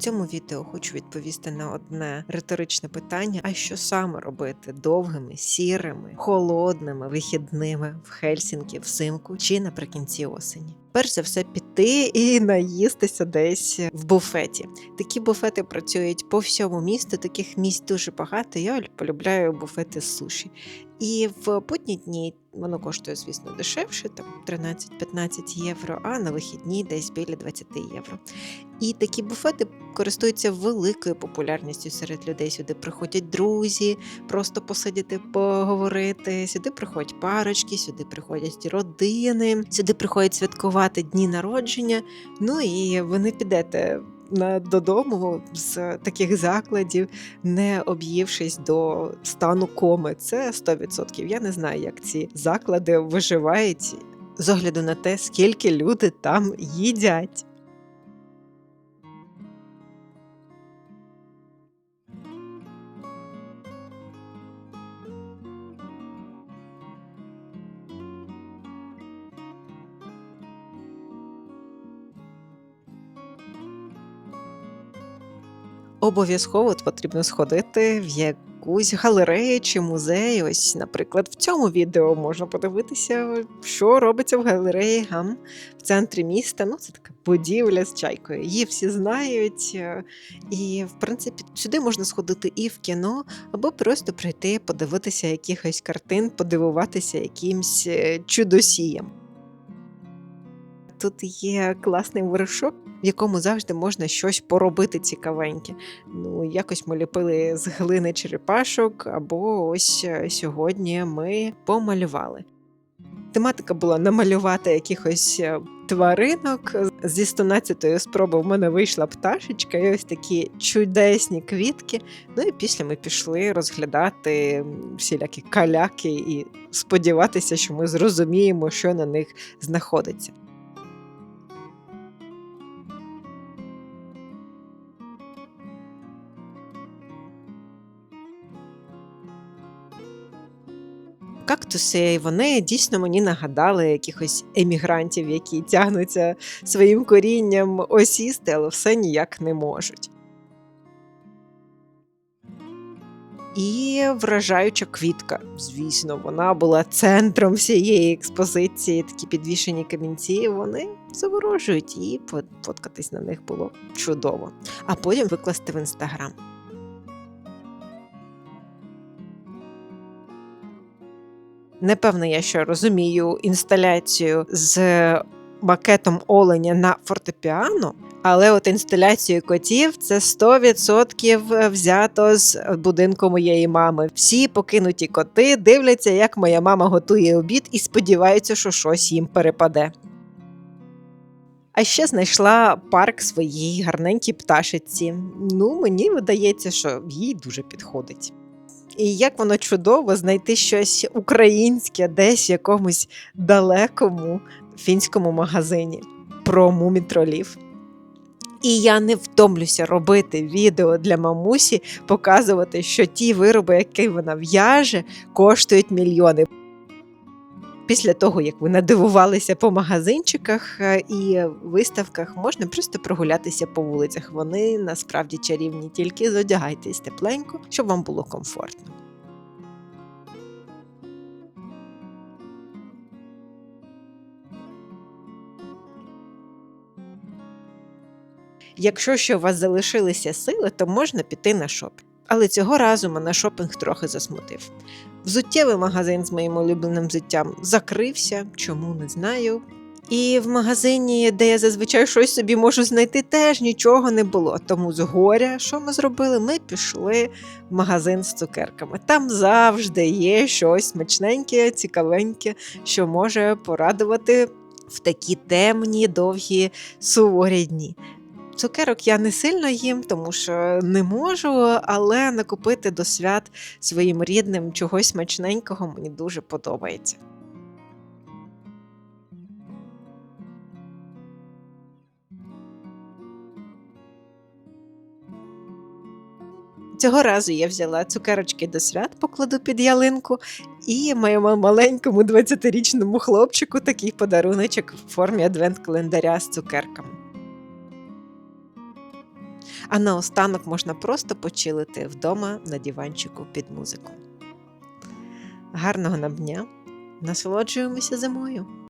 цьому відео хочу відповісти на одне риторичне питання: а що саме робити довгими, сірими, холодними вихідними в Хельсінкі взимку чи наприкінці осені? Перш за все, піти і наїстися десь в буфеті. Такі буфети працюють по всьому місту. Таких місць дуже багато. Я полюбляю буфети з суші. І в будні дні воно коштує, звісно, дешевше, там 13-15 євро, а на вихідні десь біля 20 євро. І такі буфети користуються великою популярністю серед людей. Сюди приходять друзі, просто посидіти, поговорити. Сюди приходять парочки, сюди приходять родини, сюди приходять святкувати дні народження. Ну і ви не підете додому з таких закладів, не об'ївшись до стану коми. Це 100%. Я не знаю, як ці заклади виживають з огляду на те, скільки люди там їдять. Обов'язково потрібно сходити в якусь галерею чи музей. Ось, наприклад, в цьому відео можна подивитися, що робиться в галереї Гам в центрі міста. Ну, це така будівля з чайкою. Її всі знають. І, в принципі, сюди можна сходити і в кіно, або просто прийти, подивитися якихось картин, подивуватися якимсь е, чудосіям. Тут є класний воркшоп, в якому завжди можна щось поробити цікавеньке. Ну, якось ми ліпили з глини черепашок, або ось е, сьогодні ми помалювали. Тематика була намалювати якихось е, тваринок. Зі 112-ї спроби в мене вийшла пташечка і ось такі чудесні квітки. Ну і після ми пішли розглядати всілякі каляки і сподіватися, що ми зрозуміємо, що на них знаходиться. Кактуси вони дійсно мені нагадали якихось емігрантів, які тягнуться своїм корінням осісти, але все ніяк не можуть. І вражаюча квітка. Звісно, вона була центром всієї експозиції. Такі підвішені камінці. Вони заворожують, і фоткатись на них було чудово. А потім викласти в інстаграм. Непевно, я ще розумію інсталяцію з макетом оленя на фортепіано, але от інсталяцію котів це 100% взято з будинку моєї мами. Всі покинуті коти дивляться, як моя мама готує обід, і сподіваються, що щось їм перепаде. А ще знайшла парк своїй гарненькій пташиці. Ну, мені видається, що їй дуже підходить. І як воно чудово знайти щось українське десь в якомусь далекому фінському магазині про мумітролів. І я не втомлюся робити відео для мамусі, показувати, що ті вироби, які вона в'яже, коштують мільйони. Після того, як ви надивувалися по магазинчиках е, і виставках, можна просто прогулятися по вулицях. Вони насправді чарівні, тільки зодягайтесь тепленько, щоб вам було комфортно. Якщо ще у вас залишилися сили, то можна піти на шопінг. Але цього разу мене шопінг трохи засмутив. Взуттєвий магазин з моїм улюбленим взуттям закрився, чому не знаю. І в магазині, де я зазвичай щось собі можу знайти, теж нічого не було. Тому згоря, що ми зробили? Ми пішли в магазин з цукерками. Там завжди є щось смачненьке, цікавеньке, що може порадувати в такі темні, довгі, суворі дні. Цукерок я не сильно їм, тому що не можу, але накупити до свят своїм рідним чогось смачненького мені дуже подобається. Цього разу я взяла цукерочки до свят, покладу під ялинку, і моєму маленькому 20-річному хлопчику такий подаруночок в формі адвент-календаря з цукерками. А наостанок можна просто почилити вдома на диванчику під музику. Гарного нам дня! Насолоджуємося зимою!